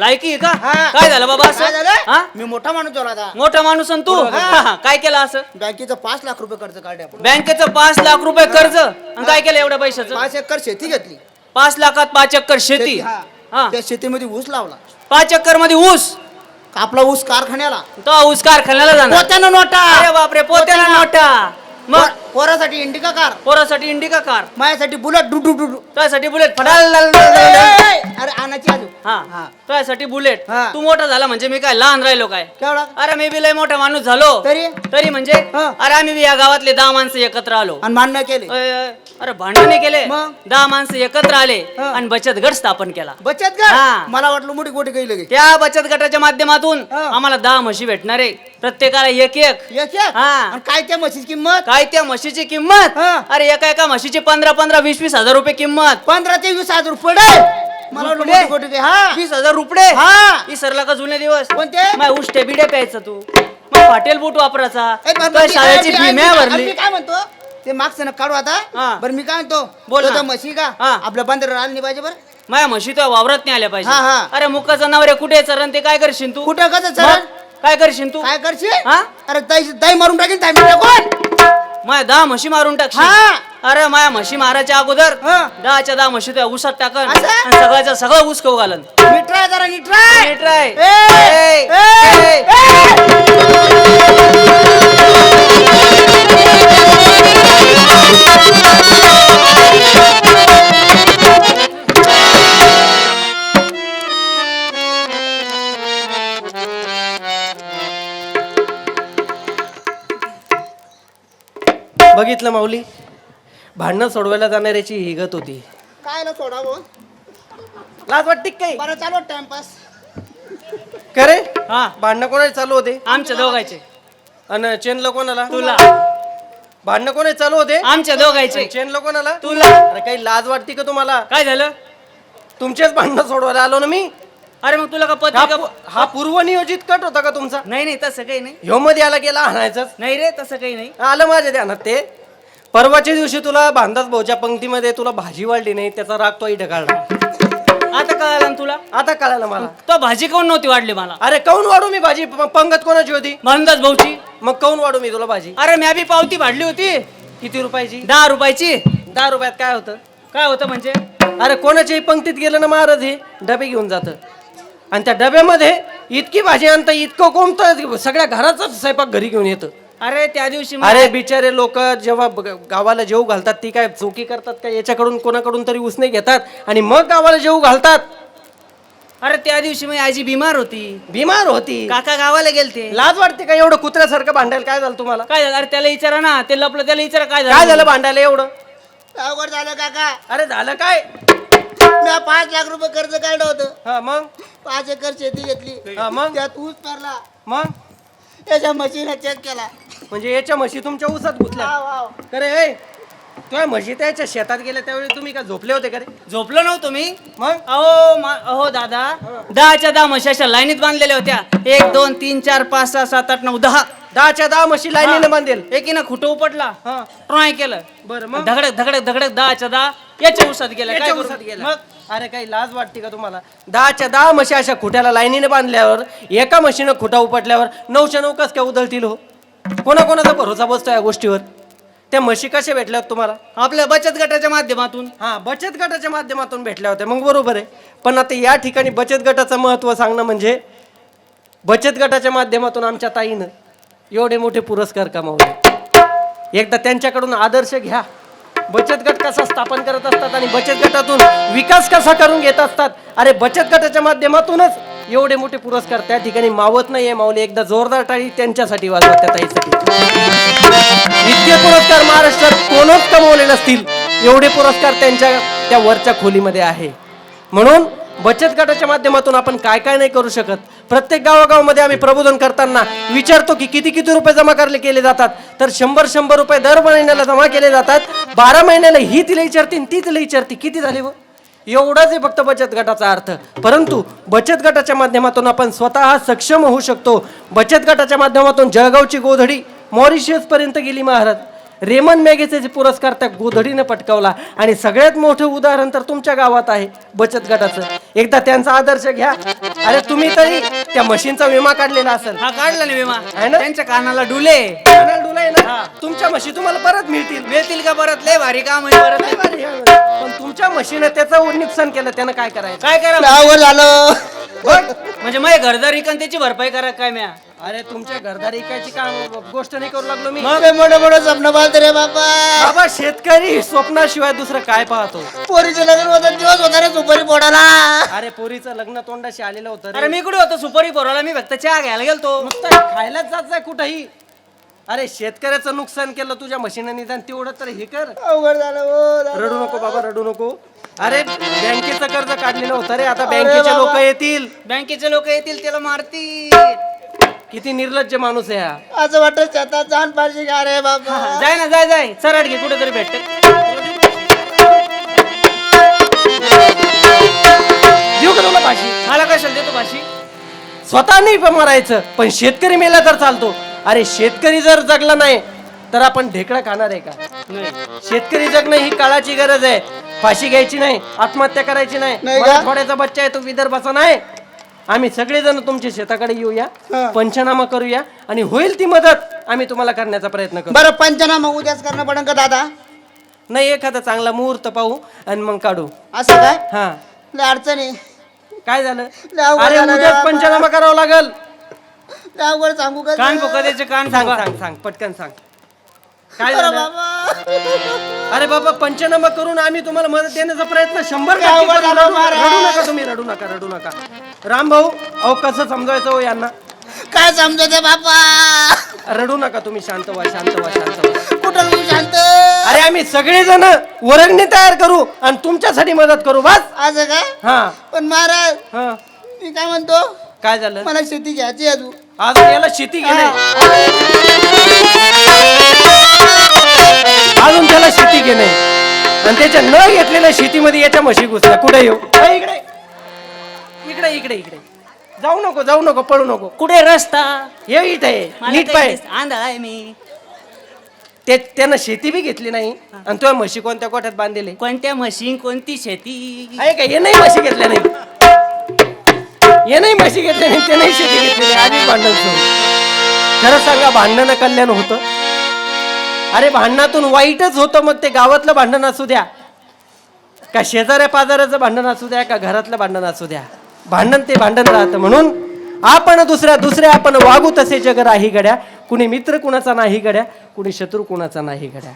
लायकी आहे का? हा. काय झालं बाबा काय असं झालं? मी मोठा माणूस झाला आता. मोठा माणूस आणि तू? हा. हा, काय केलं असं? बँकेचं पाच लाख रुपये कर्ज काढले आपण. बँकेचं पाच लाख रुपये कर्ज? आणि काय केलं एवढ्या पैशाचं? पाच एकर शेती घेतली. पाच लाखात पाच एकर शेती? हा. हा. त्या शेतीमध्ये ऊस लावला. पाच एकरमध्ये ऊस? आपला ऊस कारखान्याला. तो ऊस कारखान्याला जाणार. पोत्यानं नोटा. अरे बापरे पोत्याला नोटा. मग? पोरासाठी इंडिका कार. पोरासाठी इंडिका कार. माझ्यासाठी बुलेट डू डू डू डू. त्यासाठी बुलेट. फडाल अरे आणाची आजू हा. हा. त्यासाठी बुलेट. हा. तू मोठा झाला म्हणजे मी काय लहान राहिलो काय? केवढा? अरे मी बी लय मोठा माणूस झालो. तरी? तरी म्हणजे? हा. अरे आम्ही बी या गावातले दहा माणसं एकत्र आलो. आणि मान्य केले. अय, अरे भांडणे केले. मग? दहा माणसं एकत्र आले हा. आणि बचत गट स्थापन केला. बचत हा. गट मला वाटलं मोठी गोटी काही लगेच. त्या बचत गटाच्या माध्यमातून हा. आम्हाला दहा म्हशी भेटणार आहे. प्रत्येकाला एक एक. एक हा. आणि काय त्या म्हशीची किंमत? काय त्या म्हशीची किंमत हा. अरे एका एका म्हशीची पंधरा पंधरा वीस वीस हजार रुपये किंमत पंधरा ते वीस हजार रुपये रे. मला वाटलं रुपये? मोठी गोटी काही हा वीस हजार रुपये हा. विसरला का जुने दिवस कोणते? मग उष्टे बिडे प्यायचं तू मग पाटेल बूट वापरायचा ए, बरं, काय मी- शाळेची मी- फी मी- म्या मी- भरली मी काय म्हणतो ते मागचं ना काढू हा. आता बरं मी काय म्हणतो बोल तो ना. म्हशी का हा. आपल्या बंदर आली नाही पाहिजे बरं माझ्या म्हशी तो वावरत नाही आल्या पाहिजे हा, हा. अरे मुका जनावर आहे, कुठे चरण ते काय करशील तू कुठं कसं मग? चरण काय करशील तू काय करशील हा? अरे दाई मारून टाकेल माझ्या दहा म्हशी मारून हा. अरे माझ्या म्हशी मारायच्या अगोदर हा. दहाच्या दहा म्हशी त्या ऊसात टाकन असं? आणि सगळ्याचं सगळं ऊस खाऊ घालन निट्राय जरा नीट राय. ए, ए, ए, ए. बघितलं माऊली? भांडणं सोडवायला जाणाऱ्याची हिगत होती. काय ला सोडावं? लाज वाटते काही? बरं चालू टाइमपास का रे? हा. भांडणं कोणाला चालू होते? आमच्या दोघायचे आणि चेनला कोणाला? तुला. भांडणं कोणाला चालू होते? आमच्या दोघायचे चेनला कोणाला? तुला. अरे काही लाज वाटते का तुम्हाला? काय झालं? तुमचेच भांडणं सोडवायला आलो ना मी. अरे मग तुला का हा पत्रिका हा पूर्वनियोजित कट होता का तुमचा? नाही नाही तसं काही नाही. ह्यो मध्ये आला गेला आणायचंच. नाही रे तसं काही नाही. आलं माझ्या ध्यानात ते. परवाच्या दिवशी तुला बांधाच भाऊच्या पंक्तीमध्ये तुला भाजी वाढली नाही त्याचा राग तो इथं काढला आता कळालं ना तुला? आता कळालं मला. तो भाजी कोण नव्हती वाढली मला? अरे काऊन वाढू मी भाजी? प- पंगत कोणाची होती? म्हणूनच भाऊची. मग काऊन वाढू मी तुला भाजी? अरे मी बी पावती वाढली होती. किती रुपयाची? दहा रुपयाची. दहा रुपयात काय होतं? काय होतं म्हणजे? अरे कोणाच्याही पंक्तीत गेलं ना महाराज हे? डबे घेऊन जातं. आणि त्या डब्यामध्ये इतकी भाजी आणतं इतकं कोंबतं सगळ्या घराचाच स्वयंपाक घरी घेऊन येतं. अरे त्या दिवशी अरे बिचारे लोक जेव्हा गावाला जेव घालतात ती काय चोकी करतात का याच्याकडून कोणाकडून तरी उसने घेतात. आणि मग गावाला जेव घालतात. अरे त्या दिवशी मी आजी बिमार होती. बिमार होती. काका गावाला गेलते. लाज वाटते का एवढं कुत्र्यासारखं भांडायला? काय झालं तुम्हाला? काय झालं? अरे त्याला विचारा ना. ते लपलं त्याला विचारा काय काय झालं भांडायला एवढं? अवघड झालं काका. अरे झालं काय? मी पाच लाख रुपये कर्ज काढलं होतं. हा मग? पाच एकर शेती घेतली. हा मग? त्यात ऊस पेरला. मग? त्याच्या मशीनं चेक केला. म्हणजे याच्या म्हशी तुमच्या ऊसात घुसल्या वाव, वाव. अरे ए तुझ्या म्हशी त्याच्या शेतात गेल्या त्यावेळी तुम्ही का झोपले होते का रे? झोपलो नव्हतो मी. मग? अहो मा- अहो दादा दहाच्या दहा म्हशी अशा लाईनीत बांधलेल्या होत्या. एक दोन तीन चार पाच सहा सात आठ नऊ दहा. दहाच्या दहा म्हशी लाईनीने बांधेल. एकीनं खुटं उपटला. हा. ट्रॉय केलं. बरं मग? धडक धडक धडक दहाच्या दहा याच्या उसात गेल्या. काय करू? ऊसात गेला मग? अरे काही लाज वाटते का तुम्हाला? दहाच्या दहा म्हशी अशा खुट्याला लाईनीने बांधल्यावर एका म्हशीनं खुटा उपटल्यावर नऊशे नऊ कस काय उधळतील हो? कोणाकोणाचा भरोसा बसतो या गोष्टीवर? त्या म्हशी कशा भेटल्या होत्या तुम्हाला? आपल्या बचत गटाच्या माध्यमातून. हा बचत गटाच्या माध्यमातून भेटल्या होत्या. मग बरोबर आहे. पण आता या ठिकाणी बचत गटाचं महत्त्व सांगणं म्हणजे बचत गटाच्या माध्यमातून आमच्या ताईनं एवढे मोठे पुरस्कार कमावले. एकदा त्यांच्याकडून आदर्श घ्या. बचत गट कसा स्थापन करत असतात आणि बचत गटातून विकास कसा करून घेत असतात? अरे बचत गटाच्या माध्यमातूनच एवढे मोठे पुरस्कार त्या ठिकाणी मावत नाहीये. माऊली एकदा जोरदार टाळी त्यांच्यासाठी वाजवत त्या ताईसाठी. इतके पुरस्कार महाराष्ट्रात कोणच कमवले नसतील. एवढे पुरस्कार त्यांच्या त्या वरच्या खोलीमध्ये आहे. म्हणून बचत गटाच्या माध्यमातून आपण काय काय नाही करू शकत? प्रत्येक गावागावमध्ये आम्ही प्रबोधन करताना विचारतो की किती किती रुपये जमा करले केले जातात. तर शंभर शंभर रुपये दर महिन्याला जमा केले जातात. बारा महिन्याला ही तिला विचारते ती तिला विचारते किती झाले व हो? एवढाच आहे फक्त बचत गटाचा अर्थ. परंतु बचत गटाच्या माध्यमातून आपण स्वतः सक्षम होऊ शकतो. बचत गटाच्या माध्यमातून जळगावची गोधडी मॉरिशियस पर्यंत गेली महाराज. रेमन मॅगेचे जे पुरस्कार त्या गोधडीने पटकावला. आणि सगळ्यात मोठं उदाहरण तर तुमच्या गावात आहे बचत गटाचं. एकदा त्यांचा आदर्श घ्या. अरे तुम्ही तरी त्या मशीनचा विमा काढलेला असेल. हा काढला ना विमा. आहे ना? त्यांच्या कानाला डुले. कानाला डुलाय ना? तुमच्या म्हशी तुम्हाला परत मिळतील. मिळतील का परत? लय भारी काम आहे. परत लय भारी आहे. पण तुमच्या म्हशीनं त्याचं नुकसान केलं त्यानं काय करायचं? काय करा झालं म्हणजे माझे घरदार त्याची भरपाई करा काय म्या? अरे तुमच्या घरदारी इकायची काम गोष्ट नाही करू लागलो मी? ते मोठं मोठं स्वप्न पाहते रे बाबा. बाबा शेतकरी स्वप्नाशिवाय दुसरं काय पाहतो? पोरीचं लग्न होतं दिवस होता रे सुपारी पोडाला अरे पोरीचं लग्न तोंडाशी आलेलं होतं रे. अरे मी कुठे होतो सुपारी पोराला मी फक्त चहा घ्यायला गेलतो. नुसतं खायलाच जात जाय कुठंही. अरे शेतकऱ्याचं नुकसान केलं तुझ्या म्हशीनं निदान तेवढं तर हे कर. अवघड झालं हो दादा. रडू नको बाबा रडू नको. अरे बँकेचं कर्ज काढलेलं होतं रे आता बँकेचे लोक येतील. बँकेचे लोक येतील त्याला मारतील. किती निर्लज्ज माणूस आहे हा. असं वाटतं शेतात जाऊन पाहिजे का रे बाबा. जाय ना जाय जाय. चराड घे कुठेतरी भेटते देऊ का तुला भाशी मला कशाला देतो भाशी स्वतः नाही पण मरायचं. पण शेतकरी मेला तर चालतो. अरे शेतकरी जर जगला नाही तर आपण ढेकळं खाणार आहे का? शेतकरी जगणं ही काळाची गरज आहे. फाशी घ्यायची नाही आत्महत्या करायची नाही. नाही का? मराठवाड्याचा बच्चा आहे तो विदर्भाचा नाही. आम्ही सगळेजण तुमच्या शेताकडे येऊया हा. पंचनामा करूया आणि होईल ती मदत आम्ही तुम्हाला करण्याचा प्रयत्न करू. बरं पंचनामा उद्याच करणं पडेल का दादा? नाही एखादा चांगला मुहूर्त पाहू आणि मग काढू. असं काय हा. लय अडचणी काय झालं? लय अवघड अरे झालं रे उद्याच बाबा. पंचनामा करावा लागल. लय अवघड सांगू का कान फुका त्याचे कान सांग फुका सांग सांग पटकन सांग. काय अरे झालं? बाबा. अरे बाबा पंचनामा करून आम्ही तुम्हाला मदत देण्याचा प्रयत्न शंभर काय टक्के अवघड करू. झालं रडू महाराज. रडू नका तुम्ही रडू नका रडू नका. राम भाऊ अहो कसं समजायचं हो यांना? काय समजते बापा रडू नका तुम्ही शांत व्हा शांत व्हा शांत व्हा. कुठं तू शांत? अरे आम्ही सगळेजण वर्गणी तयार करू आणि तुमच्यासाठी मदत करू बस. असं काय हा. पण महाराज हा. मी काय म्हणतो? काय झालं? मला शेती घ्यायची आहे तू आज याला शेती गेले अजून त्याला शेती घेणे. आणि त्याच्या न घेतलेल्या शेतीमध्ये याच्या म्हशी घुसल्या. कुठे येऊ? इकडे. इकडे इकडे इकडे. जाऊ नको जाऊ नको पळू नको. कुठे रस्ता? हे इथे आहे. मला नीट काही पाय. दिस- आंधळा आहे मी. ते त्यानं शेती बी घेतली नाही. आणि तुझ्या म्हशी कोणत्या कोठ्यात बांधलेले? कोणत्या म्हशी कोणती शेती? आहे का? हे नाही म्हशी घेतल्या नाही. हे नाही म्हशी घेतल्या नाही ते नाही शेती घेतलेली. आधी भांडण सुरू. खरं सांगा भांडणं कल्याण होतं. अरे भांडणातून वाईटच होतं मग ते. गावातलं भांडण असू द्या. का शेजाऱ्या पाजाऱ्याचं भांडण असू द्या का घरातलं भांडण असू द्या. भांडण ते भांडण राहतं म्हणून आपण दुसऱ्या दुसऱ्या आपण वागू तसे जग राही गड्या कुणी मित्र कुणाचा नाही गड्या कुणी शत्रू कुणाचा नाही गड्या.